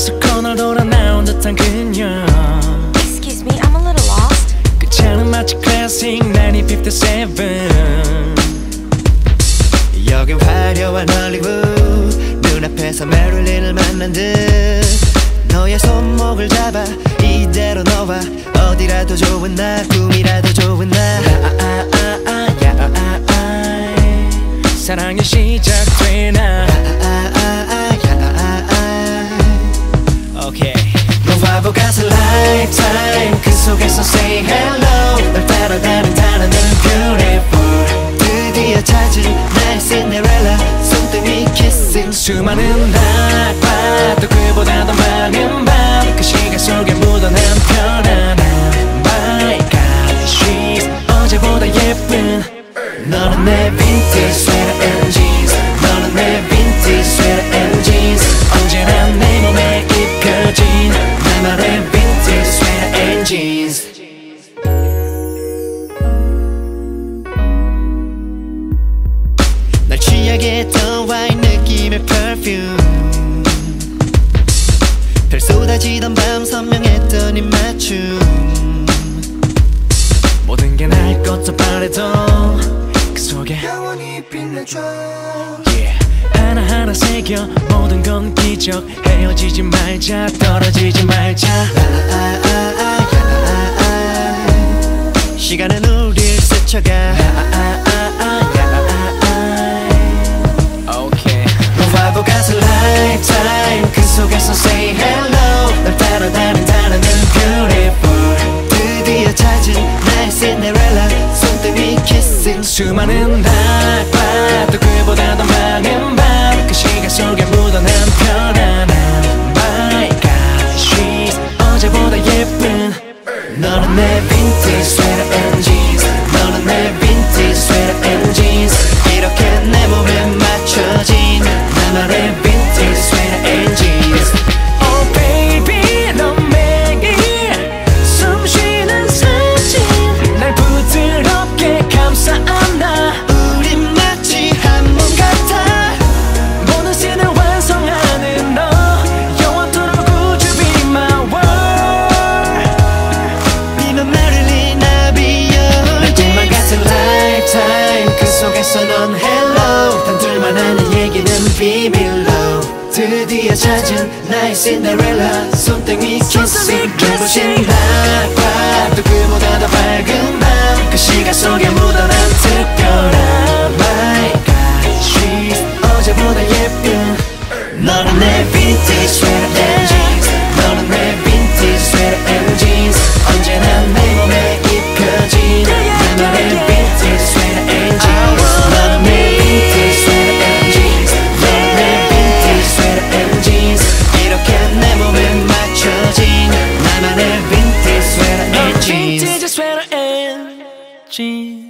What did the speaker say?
계속 코너 돌아 나온 듯한 그녀. Excuse me, I'm a little lost. 그 차는 마치 클래식 1957 여긴 화려한 헐리우드 눈앞에서 메릴린을 만난 듯. 너의 손목을 잡아 이대로 너와 어디라도 좋은 날 꿈이라도 좋은 날 lifetime 그 속에서 say hello 널 따라가는 단어는 beautiful 드디어 찾은 나의 Cinderella 손등이 kissing 수많은 낮밤 또 그보다 더 많은 밤그 시간 속에 묻어난 편안함 My God she's 어제보다 예쁜 너는 내 vintage 날 취하게 했던 와인 느낌의 perfume. 별 쏟아지던 밤 선명했던 입맞춤. 모든 게 날 것도 바래도 그 속에 영원히 yeah. 하나하나 새겨 모든 건 기적. 헤어지지 말자 떨어지지 말자. 시간은 우릴 스쳐가 수많은 낮 넌 hello 단 둘만 아는 얘기는 비밀로. 드디어 찾은 나의 Cinderella. 손등이 kissing 눈부신 낮밤 또 그보다 Jeans.